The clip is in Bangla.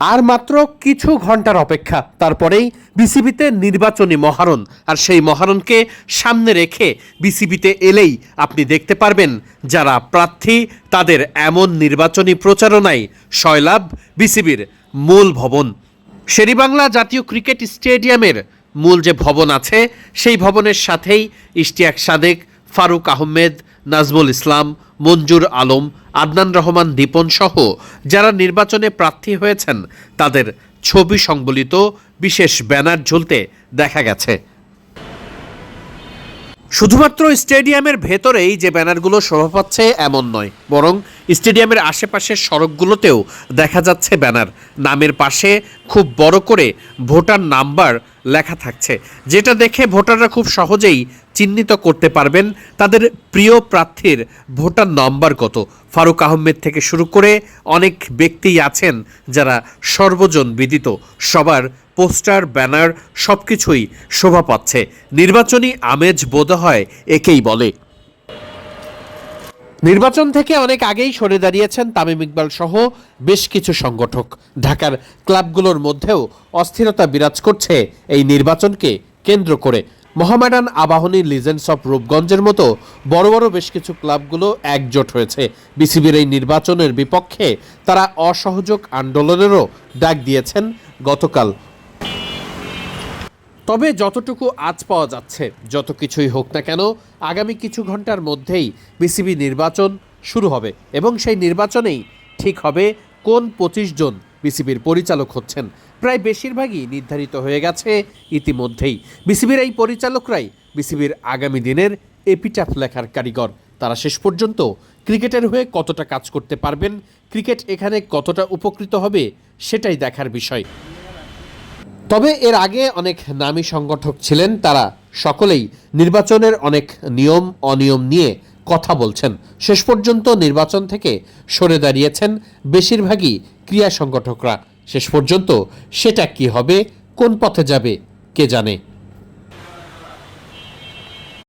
আর মাত্র কিছু ঘণ্টার অপেক্ষা। তারপরেই বিসিবিতে নির্বাচনী মহারণ। আর সেই মহারণকে সামনে রেখে বিসিবিতে এলেই আপনি দেখতে পারবেন, যারা প্রার্থী, তাদের এমন নির্বাচনী প্রচারণায় সয়লাভ বিসিবির মূল ভবন। শেরিবাংলা জাতীয় ক্রিকেট স্টেডিয়ামের মূল যে ভবন আছে, সেই ভবনের সাথেই ইশতিয়াক সাদেক, ফারুক আহমেদ নাজমুল ইসলাম, মঞ্জুর আলম, আদনান রহমান দীপন সহ যারা নির্বাচনে প্রার্থী হয়েছেন, তাদের ছবি সংবলিত বিশেষ ব্যানার ঝুলতে দেখা গেছে। শুধুমাত্র স্টেডিয়ামের ভেতরেই যে ব্যানারগুলো শোভা পাচ্ছে এমন নয়, বরং স্টেডিয়ামের আশেপাশের সড়কগুলোতেও দেখা যাচ্ছে ব্যানার। নামের পাশে খুব বড় করে ভোটার নাম্বার লেখা থাকছে, যেটা দেখে ভোটাররা খুব সহজেই চিহ্নিত করতে পারবেন তাদের প্রিয় প্রার্থীর ভোটার নম্বর কত। ফারুক আহমেদ থেকে শুরু করে অনেক ব্যক্তিই আছেন যারা সর্বজন বিদিত। সবার পোস্টার, ব্যানার সবকিছুই শোভা পাচ্ছে। নির্বাচনী আমেজ বোধ হয় একেই বলে। নির্বাচন থেকে অনেক আগেই সরে দাঁড়িয়েছেন তামিম ইকবাল সহ বেশ কিছু সংগঠক। ঢাকার ক্লাবগুলোর মধ্যেও অস্থিরতা বিরাজ করছে এই নির্বাচনকে কেন্দ্র করে। মোহামেডান আবাহনী লিজেন্ডস অফ রূপগঞ্জের মতো বড় বড় বেশ কিছু ক্লাবগুলো একজোট হয়েছে। বিসিবির এই নির্বাচনের বিপক্ষে তারা অসহযোগ আন্দোলনেরও ডাক দিয়েছেন গতকাল। তবে যতটুকু আজ পাওয়া যাচ্ছে, যত কিছুই হোক না কেন, আগামী কিছু ঘণ্টার মধ্যেই বিসিবি নির্বাচন শুরু হবে এবং সেই নির্বাচনেই ঠিক হবে কোন পঁচিশ জন বিসিবির পরিচালক হচ্ছেন। প্রায় বেশিরভাগই নির্ধারিত হয়ে গেছে ইতিমধ্যেই। বিসিবির এই পরিচালকরাই বিসিবির আগামী দিনের এপিটাফ লেখার কারিগর। তারা শেষ পর্যন্ত ক্রিকেটের হয়ে কতটা কাজ করতে পারবেন, ক্রিকেট এখানে কতটা উপকৃত হবে, সেটাই দেখার বিষয়। তবে এর আগে অনেক নামী সংগঠক ছিলেন, তারা সকলেই নির্বাচনের অনেক নিয়ম, অনিয়ম নিয়ে কথা বলছেন। শেষ পর্যন্ত নির্বাচন থেকে সরে দাঁড়িয়েছেন বেশিরভাগই ক্রিয়া সংগঠকরা। শেষ পর্যন্ত সেটা কি হবে? কোন পথে যাবে? কে জানে?